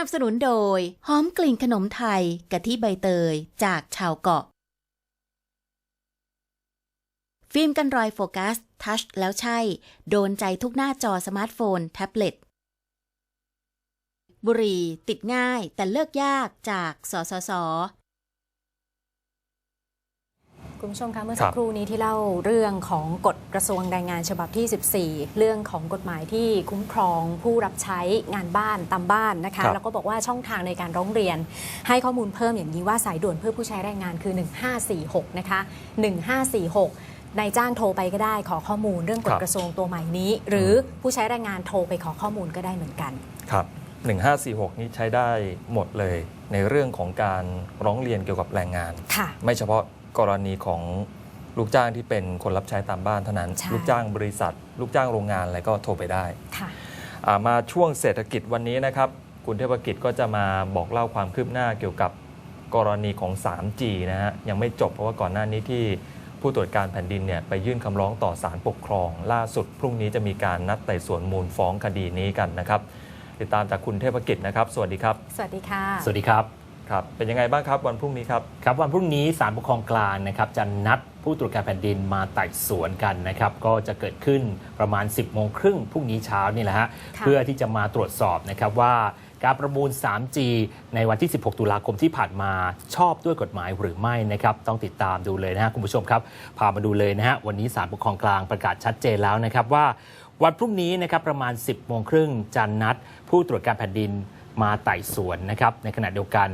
นับสนุนโดย หอมกลิ่นขนมไทยกะทิใบเตยจากชาวเกาะ ฟิล์มกันรอยโฟกัส ทัชแล้วใช่ โดนใจทุกหน้าจอสมาร์ทโฟน แท็บเล็ต บุหรี่ติดง่ายแต่เลิกยากจากสสส คุณผู้ชมคะเมื่อคสัรักบครู่นี้ที่เล่าเรื่องของกฎกระทรวงแรงงานฉบับที่ 14 เรื่องของกฎหมายที่คุ้มครองผู้รับใช้งานบ้านตามบ้านนะคะครับแล้วก็บอกว่าช่องทางในการร้องเรียน ให้ข้อมูลเพิ่มอย่างนี้ว่าสายด่วนเพื่อผู้ใช้แรงงานคือ 1546 นะคะ 1546นายจ้างโทรไปก็ได้ขอข้อมูลเรื่องกฎกระทรวงตัวใหม่นี้ หรือผู้ใช้แรงงานโทรไปขอข้อมูลก็ได้เหมือนกัน ครับ 1546 นี้ใช้ได้หมดเลยในเรื่องของการร้องเรียนเกี่ยวกับแรงงานค่ะไม่เฉพาะ กรณีของลูกจ้างที่เป็นคนรับใช้ตามบ้านเท่านั้นใช่ลูกจ้างบริษัท ลูกจ้างโรงงานอะไรก็โทรไปได้ค่ะอ่ามาช่วงเศรษฐกิจวันนี้นะครับ คุณเทพกิจก็จะมาบอกเล่าความคืบหน้าเกี่ยวกับกรณีของ 3G นะฮะยังไม่จบเพราะว่าก่อนหน้านี้ที่ผู้ตรวจการแผ่นดินเนี่ยไปยื่นคำร้องต่อศาลปกครอง ล่าสุดพรุ่งนี้จะมีการนัดไต่สวนมูลฟ้องคดีนี้กันนะครับ ติดตามจากคุณเทพกิจนะครับ สวัสดีครับ สวัสดีค่ะ สวัสดีครับ ครับเป็นยังไงบ้างครับวันพรุ่งนี้ครับครับวันพรุ่งนี้ศาลปกครองกลางนะครับจะนัดผู้ตรวจการแผ่นดินมาไต่สวนกันนะครับก็จะเกิดขึ้นประมาณ 10โมงครึ่งพรุ่งนี้เช้านี่แหละฮะค่ะเพื่อที่จะมาตรวจสอบนะครับว่าการประมูล 3G ในวันที่ 16 ตุลาคมที่ผ่านมาชอบด้วยกฎหมายหรือไม่นะครับ ต้องติดตามดูเลยนะฮะคุณผู้ชมครับ พามาดูเลยนะฮะ วันนี้ศาลปกครองกลางประกาศชัดเจนแล้วนะครับว่า วันพรุ่งนี้นะครับประมาณ 10 โมงครึ่งจะนัด ผู้ตรวจการแผ่นดินมาไต่สวนนะครับ ในขณะเดียวกัน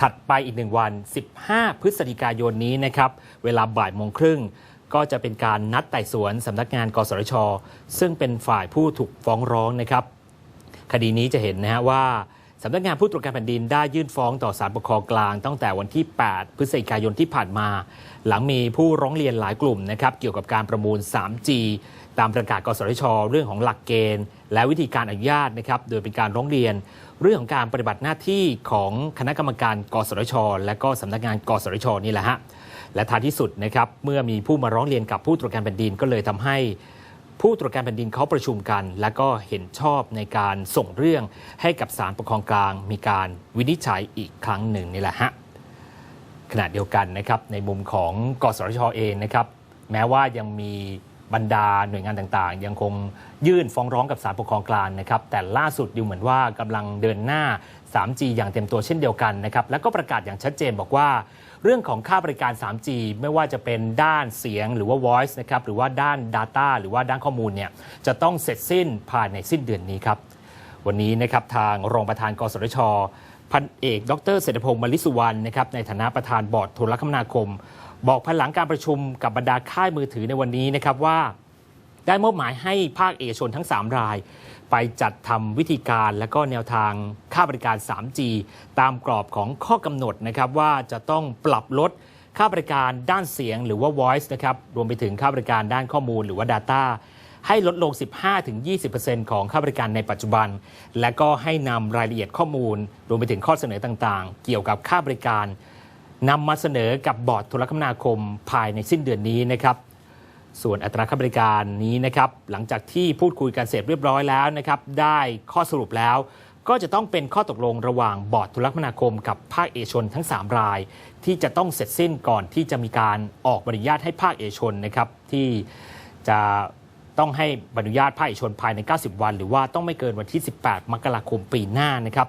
ถัดไปอีกหนึ่งวัน 15 พฤศจิกายนนี้นะครับ เวลาบ่ายโมงครึ่ง ก็จะเป็นการนัดไต่สวนสำนักงาน กสช ซึ่งเป็นฝ่ายผู้ถูกฟ้องร้องนะครับ คดีนี้จะเห็นนะฮะว่าสำนักงานผู้ตรวจการแผ่นดินได้ยื่นฟ้องต่อศาลปกครองกลาง ตั้งแต่วันที่ 8 พฤศจิกายนที่ผ่านมา หลังมีผู้ร้องเรียนหลายกลุ่มนะครับเกี่ยวกับการประมูล 3G ตามประกาศกสทช เรื่องของหลักเกณฑ์ และวิธีการอนุญาตนะครับโดยเป็นการร้องเรียน เรื่องของการปฏิบัติหน้าที่ของคณะกรรมการ กสทช และก็สำนักงาน กสทช นี่แหละฮะและท้ายที่สุดนะครับเมื่อมีผู้มาร้องเรียนกับผู้ตรวจการแผ่นดินก็เลยทำให้ผู้ตรวจการแผ่นดินเขาประชุมกัน และก็เห็นชอบในการส่งเรื่องให้กับศาลปกครองกลาง มีการวินิจฉัยอีกครั้งหนึ่งนี่แหละฮะขณะเดียวกันนะครับในมุมของกสทชเองนะครับแม้ว่ายังมี บรรดาหน่วยงานต่างๆ ยังคงยื่นฟ้องร้องกับศาลปกครองกลางนะครับ แต่ล่าสุดดูเหมือนว่ากำลังเดินหน้า 3G อย่างเต็มตัวเช่นเดียวกันนะครับ แล้วก็ประกาศอย่างชัดเจนบอกว่า เรื่องของค่าบริการ 3G ไม่ว่าจะเป็นด้านเสียงหรือว่า voice นะครับหรือว่าด้าน Data หรือว่าด้านข้อมูลเนี่ยจะต้องเสร็จสิ้นภายในสิ้นเดือนนี้ครับวันนี้นะครับทางรองประธานกสทชพันเอก ดรเศรษฐพงศ์มลิสุวรรณนะครับในฐานะประธานบอร์ดโทรคมนาคม บอกภายหลังการประชุมกับบรรดาค่ายมือถือในวันนี้นะครับว่า ได้มอบหมายให้ภาคเอกชนทั้ง 3 ราย ไปจัดทำวิธีการและก็แนวทางค่าบริการ 3G ตามกรอบของข้อกำหนดนะครับว่าจะต้องปรับลดค่าบริการด้านเสียงหรือว่า voice นะครับรวมไปถึงค่าบริการด้านข้อมูลหรือว่า Data ให้ลดลง 15-20%ของค่าบริการในปัจจุบัน และก็ให้นำรายละเอียดข้อมูล รวมไปถึงข้อเสนอต่างๆ เกี่ยวกับค่าบริการ นำมาเสนอกับบอร์ดโทรคมนาคมภายในสิ้นเดือนนี้นะครับ ส่วนอัตราค่าบริการนี้นะครับ หลังจากที่พูดคุยกันเสร็จเรียบร้อยแล้วนะครับ ได้ข้อสรุปแล้ว ก็จะต้องเป็นข้อตกลงระหว่างบอร์ดโทรคมนาคม กับภาคเอกชนทั้ง 3 ราย ที่จะต้องเสร็จสิ้นก่อนที่จะมีการออกใบอนุญาตให้ภาคเอกชนนะครับ ที่จะต้องให้ใบอนุญาตภาคเอกชนภายใน 90 วัน หรือว่าต้องไม่เกินวันที่ 18 มกราคมปีหน้านะครับ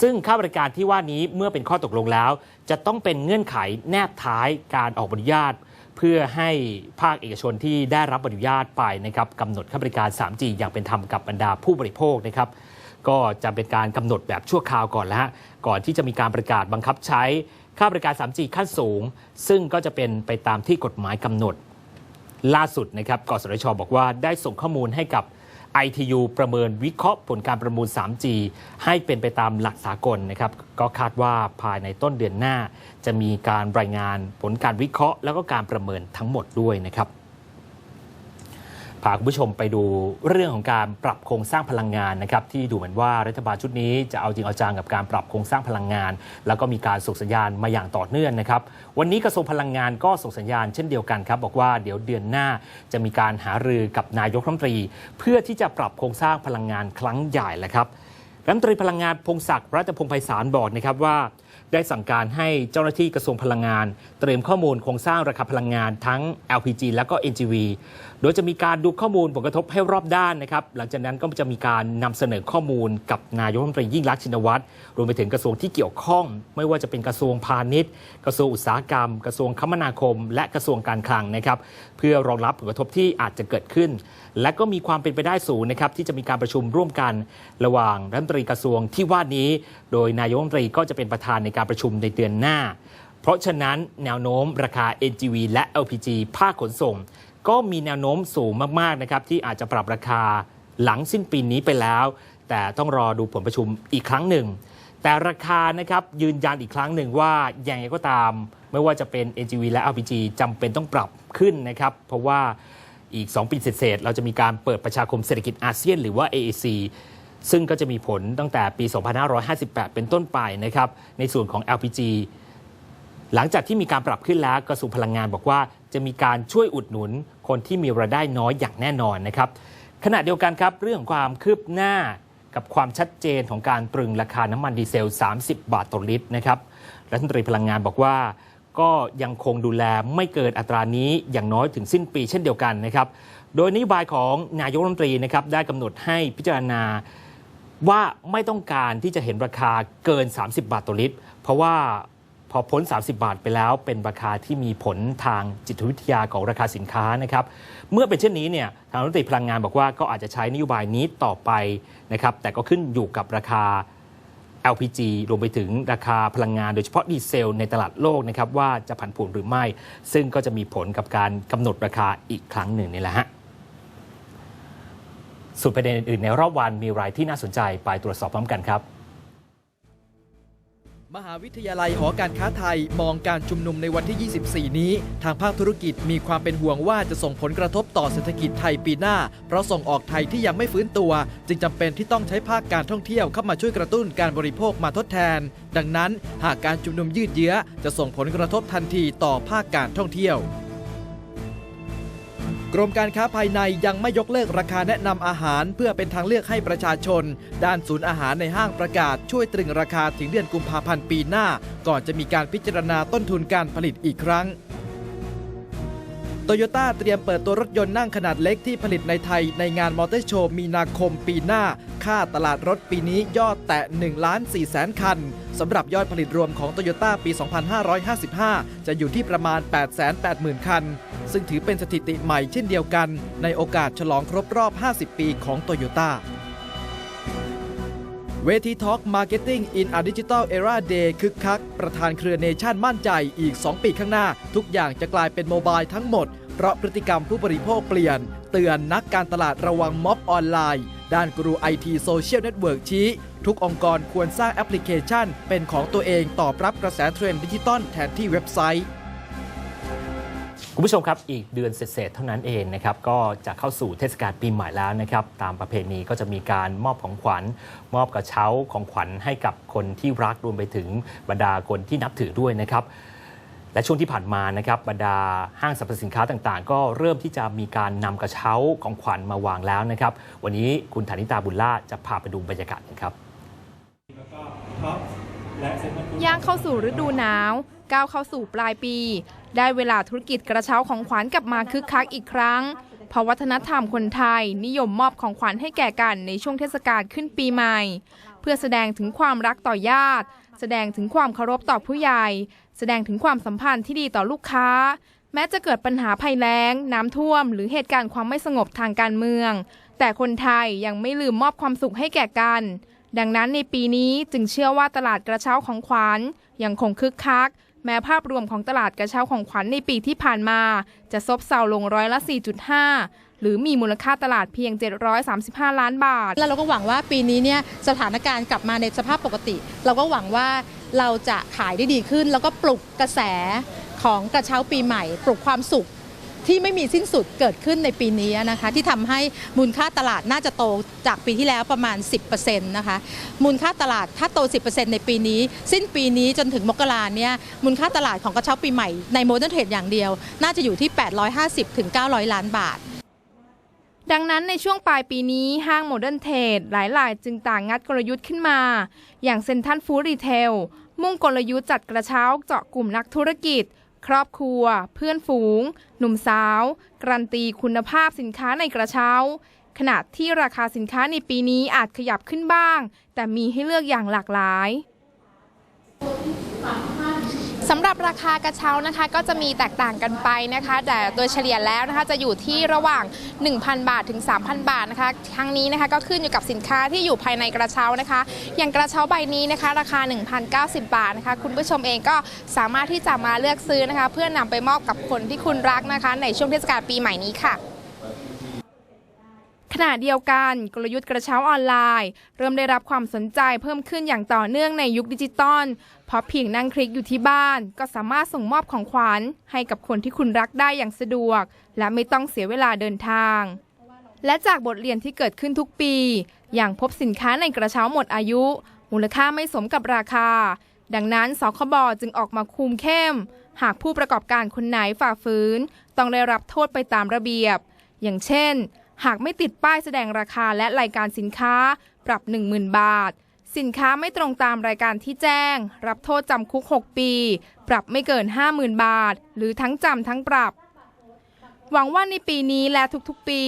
ซึ่งค่าบริการที่ว่านี้เมื่อเป็นข้อตกลงแล้ว จะต้องเป็นเงื่อนไขแนบท้ายการออกใบอนุญาต เพื่อให้ภาคเอกชนที่ได้รับอนุญาตไปนะครับกำหนดค่าบริการ 3G อย่างเป็นธรรมกับบรรดาผู้บริโภคนะครับก็จะเป็นการกำหนดแบบชั่วคราวก่อนแล้วฮะก่อนที่จะมีการประกาศบังคับใช้ค่าบริการ 3G ขั้นสูง ซึ่งก็จะเป็นไปตามที่กฎหมายกำหนด ล่าสุดนะครับกสทชบอกว่าได้ส่งข้อมูลให้กับ ITU ประเมินวิเคราะห์ผลการประมูล 3G ให้เป็นไปตามหลักสากลนะครับ ก็คาดว่าภายในต้นเดือนหน้า จะมีการรายงานผลการวิเคราะห์ แล้วก็การประเมินทั้งหมดด้วยนะครับ พาคุณผู้ชมไปดูเรื่องของการปรับโครงสร้างพลังงานนะครับที่ดูเหมือนว่ารัฐบาลชุดนี้จะเอาจริงเอาจังกับการปรับโครงสร้างพลังงาน แล้วก็มีการส่งสัญญาณมาอย่างต่อเนื่องนะครับวันนี้กระทรวงพลังงานก็ส่งสัญญาณเช่นเดียวกันครับบอกว่าเดี๋ยวเดือนหน้าจะมีการหารือกับนายกรัฐมนตรี เพื่อที่จะปรับโครงสร้างพลังงานครั้งใหญ่แหละครับรัฐมนตรีพลังงานพงศักดิ์รัตพงศ์ไพศาลบอกนะครับว่า ได้สั่งการให้เจ้าหน้าที่กระทรวงพลังงาน เตรียมข้อมูลโครงสร้างราคาพลังงานทั้ง LPG และก็ NGV โดยจะมีการดูข้อมูลผลกระทบให้รอบด้านนะครับ หลังจากนั้นก็จะมีการนำเสนอข้อมูลกับนายกรัฐมนตรียิ่งรักษินวัตรรวมไปถึงกระทรวงที่เกี่ยวข้อง ไม่ว่าจะเป็นกระทรวงพาณิชย์ กระทรวงอุตสาหกรรม กระทรวงคมนาคม และกระทรวงการคลังนะครับ เพื่อรองรับผลกระทบที่อาจจะเกิดขึ้น และก็มีความเป็นไปได้สูงนะครับที่จะมีการประชุมร่วมกันระหว่างรัฐมนตรีกระทรวงที่ว่านี้ โดยนายกรัฐมนตรีก็จะเป็นประธานในการประชุมในเดือนหน้า เพราะฉะนั้นแนวโน้มราคา NGV และ LPG ภาคขนส่ง ก็มีแนวโน้มสูงมากๆนะครับที่อาจจะปรับราคาหลังสิ้นปีนี้ไปแล้ว แต่ต้องรอดูผลประชุมอีกครั้งหนึ่ง แต่ราคานะครับยืนยันอีกครั้งหนึ่งว่าอย่างไรก็ตาม ไม่ว่าจะเป็น NGV และ LPG จำเป็นต้องปรับขึ้นนะครับ เพราะว่าอีก 2 ปีเศษๆเราจะมีการเปิดประชาคมเศรษฐกิจอาเซียน หรือว่า AAC ซึ่งก็จะมีผลตั้งแต่ปี 2558 เป็นต้นไปนะครับ ในส่วนของ LPG หลังจากที่มีการปรับขึ้นแล้วกระทรวงพลังงานบอกว่าจะมีการช่วยอุดหนุนคนที่มีรายได้น้อยอย่างแน่นอนนะครับขณะเดียวกันครับเรื่องความคืบหน้า กับความชัดเจนของการตรึงราคาน้ำมันดีเซล 30 บาทต่อลิตรนะครับรัฐมนตรีพลังงานบอกว่า ก็ยังคงดูแลไม่เกินอัตรานี้อย่างน้อยถึงสิ้นปีเช่นเดียวกันนะครับ โดยนโยบายของนายกรัฐมนตรีนะครับได้กำหนดให้พิจารณาว่าไม่ต้องการที่จะเห็นราคาเกิน 30 บาทต่อลิตร เพราะว่า พอพ้น 30 บาทไปแล้ว เป็นราคาที่มีผลทางจิตวิทยาของราคาสินค้านะครับ เมื่อเป็นเช่นนี้เนี่ยทางรัฐมนตรีพลังงานบอกว่าก็อาจจะใช้นโยบายนี้ต่อไปนะครับ แต่ก็ขึ้นอยู่กับราคา LPG รวมไปถึงราคาพลังงานโดยเฉพาะดีเซลในตลาดโลกนะครับว่าจะผันผวนหรือไม่ ซึ่งก็จะมีผลกับการกำหนดราคาอีกครั้งหนึ่งนี่แหละฮะส่วนประเด็นอื่นในรอบวันมีรายที่น่าสนใจไปตรวจสอบพร้อมกันครับ มหาวิทยาลัยหอการค้าไทยมองการชุมนุมในวันที่ 24 นี้ ทางภาคธุรกิจมีความเป็นห่วงว่าจะส่งผลกระทบต่อเศรษฐกิจไทยปีหน้า เพราะส่งออกไทยที่ยังไม่ฟื้นตัว จึงจำเป็นที่ต้องใช้ภาคการท่องเที่ยวเข้ามาช่วยกระตุ้นการบริโภคมาทดแทน ดังนั้น หากการชุมนุมยืดเยื้อจะส่งผลกระทบทันทีต่อภาคการท่องเที่ยว กรมการค้าภายในยังไม่ยกเลิกราคาแนะนำอาหาร เพื่อเป็นทางเลือกให้ประชาชน ด้านศูนย์อาหารในห้างประกาศช่วยตรึงราคาถึงเดือนกุมภาพันธ์ปีหน้า ก่อนจะมีการพิจารณาต้นทุนการผลิตอีกครั้ง โตโยต้าเตรียมเปิดตัวรถยนต์นั่งขนาดเล็กที่ผลิตในไทยในงานมอเตอร์โชว์มีนาคมปีหน้า ค่าตลาดรถปีนี้ยอดแตะ1ล้าน4แสนคัน สำหรับยอดผลิตรวมของโตโยต้าปี 2555 จะอยู่ที่ประมาณ 880,000 คัน ซึ่งถือเป็นสถิติใหม่เช่นเดียวกัน ในโอกาสฉลองครบรอบ 50 ปีของโตโยต้า เวทีทอล์กมาร์เก็ตติ้งอินอะดิจิทัลเอราเดย์คึกคัก ประธานเครือเนชั่นมั่นใจอีก 2 ปีข้างหน้า ทุกอย่างจะกลายเป็นโมบายทั้งหมด เพราะพฤติกรรมผู้บริโภคเปลี่ยน เตือนนักการตลาดระวังม็อบออนไลน์ ด้านกรูไอทีโซเชียลเน็ตเวิร์กชี้ ทุกองค์กรควรสร้างแอปพลิเคชัน เป็นของตัวเองตอบรับกระแสเทรนด์ดิจิตอลแทนที่เว็บไซต์ คุณผู้ชมครับ อีกเดือนเศษเท่านั้นเองนะครับ ก็จะเข้าสู่เทศกาลปีใหม่แล้วนะครับ ตามประเพณีก็จะมีการมอบของขวัญ มอบกระเช้าของขวัญให้กับคนที่รักรวมไปถึงบรรดาคนที่นับถือด้วยนะครับและช่วงที่ผ่านมานะครับบรรดาห้างสรรพสินค้าต่างๆ ก็เริ่มที่จะมีการนำกระเช้าของขวัญมาวางแล้วนะครับ วันนี้คุณฐานิตาบุญล่าจะพาไปดูบรรยากาศกันครับย่างเข้าสู่ฤดูหนาว ก้าวเข้าสู่ปลายปี ได้เวลาธุรกิจกระเช้าของขวัญกลับมาคึกคักอีกครั้ง เพราะวัฒนธรรมคนไทยนิยมมอบของขวัญให้แก่กันในช่วงเทศกาลขึ้นปีใหม่ เพื่อแสดงถึงความรักต่อญาติ แสดงถึงความเคารพต่อผู้ใหญ่ แสดงถึงความสัมพันธ์ที่ดีต่อลูกค้า แม้จะเกิดปัญหาภัยแล้ง น้ำท่วม หรือเหตุการณ์ความไม่สงบทางการเมือง แต่คนไทยยังไม่ลืมมอบความสุขให้แก่กันดังนั้นในปีนี้จึงเชื่อว่าตลาดกระเช้าของขวัญยังคงคึกคัก แม้ภาพรวมของตลาดกระเช้าของขวัญในปีที่ผ่านมา จะซบเซาลงร้อยละ 4.5 หรือมีมูลค่าตลาดเพียง 735 ล้านบาท แล้วเราก็หวังว่าปีนี้เนี่ยสถานการณ์กลับมาในสภาพปกติ เราก็หวังว่าเราจะขายได้ดีขึ้น แล้วก็ปลุกกระแสของกระเช้าปีใหม่ ปลุกความสุข ที่ไม่มีสิ้นสุดเกิดขึ้นในปีนี้นะคะ ที่ทำให้มูลค่าตลาดน่าจะโตจากปีที่แล้วประมาณ 10%นะคะมูลค่าตลาดถ้าโต 10%ในปีนี้ สิ้นปีนี้จนถึงมกราเนี่ยมูลค่าตลาดของกระเช้าปีใหม่ในโมเดิร์นเทรดอย่างเดียว น่าจะอยู่ที่ 850-900 ล้านบาทดังนั้นในช่วงปลายปีนี้ห้างโมเดิร์นเทรดหลายรายจึงต่างงัดกลยุทธ์ขึ้นมา อย่างเซ็นทรัลฟู้ดรีเทลมุ่งกลยุทธ์จัดกระเช้าเจาะกลุ่มนักธุรกิจ ครอบครัว เพื่อนฝูง หนุ่มสาว การันตีคุณภาพสินค้าในกระเช้า ขณะที่ราคาสินค้าในปีนี้อาจขยับขึ้นบ้าง แต่มีให้เลือกอย่างหลากหลาย สำหรับราคากระเช้านะคะก็จะมีแตกต่างกันไปนะคะ แต่โดยเฉลี่ยแล้วนะคะจะอยู่ที่ระหว่าง 1,000 บาทถึง 3,000 บาทนะคะทั้งนี้นะคะก็ขึ้นอยู่กับสินค้าที่อยู่ภายในกระเช้านะคะ อย่างกระเช้าใบนี้นะคะ ราคา 1,090 บาทนะคะคุณผู้ชมเองก็สามารถที่จะมาเลือกซื้อนะคะ เพื่อนำไปมอบกับคนที่คุณรักนะคะ ในช่วงเทศกาลปีใหม่นี้ค่ะ ณะเดียวกันกลยุทธ์กระเช้าออนไลน์ เริ่มได้รับความสนใจเพิ่มขึ้นอย่างต่อเนื่องในยุคดิจิตอลเพราะเพียงนั่งคลิกอยู่ที่บ้าน ก็สามารถส่งมอบของขวัญให้กับคนที่คุณรักได้อย่างสะดวก และไม่ต้องเสียเวลาเดินทาง และจากบทเรียนที่เกิดขึ้นทุกปี อย่างพบสินค้าในกระเช้าหมดอายุ มูลค่าไม่สมกับราคา ดังนั้นสคบจึงออกมาคุมเข้ม หากผู้ประกอบการคนไหนฝ่าฝืน ต้องได้รับโทษไปตามระเบียบ อย่างเช่น หากไม่ติดป้ายแสดงราคาและรายการสินค้า ปรับ 10,000 บาท สินค้าไม่ตรงตามรายการที่แจ้ง รับโทษจำคุก 6 ปี ปรับไม่เกิน 50,000 บาท หรือทั้งจำทั้งปรับ หวังว่าในปีนี้และทุกๆปี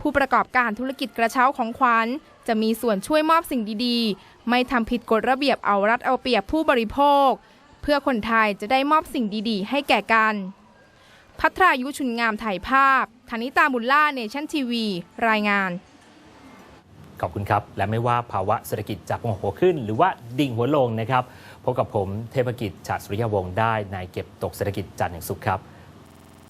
ผู้ประกอบการธุรกิจกระเช้าของขวัญจะมีส่วนช่วยมอบสิ่งดีๆ ไม่ทำผิดกฎระเบียบเอารัดเอาเปรียบผู้บริโภค เพื่อคนไทยจะได้มอบสิ่งดีๆ ให้แก่กัน พัทรายุชุนงามถ่ายภาพ ธนิตาบุญล่าเนชั่นทีวี รายงาน ขอบคุณครับ และไม่ว่าภาวะเศรษฐกิจจะหัวหัวขึ้น หรือว่าดิ่งหัวลงนะครับพบกับผมเทพกิจฉาสุริยวงศ์ได้ในเก็บตกเศรษฐกิจจันทร์อย่างสุขครับ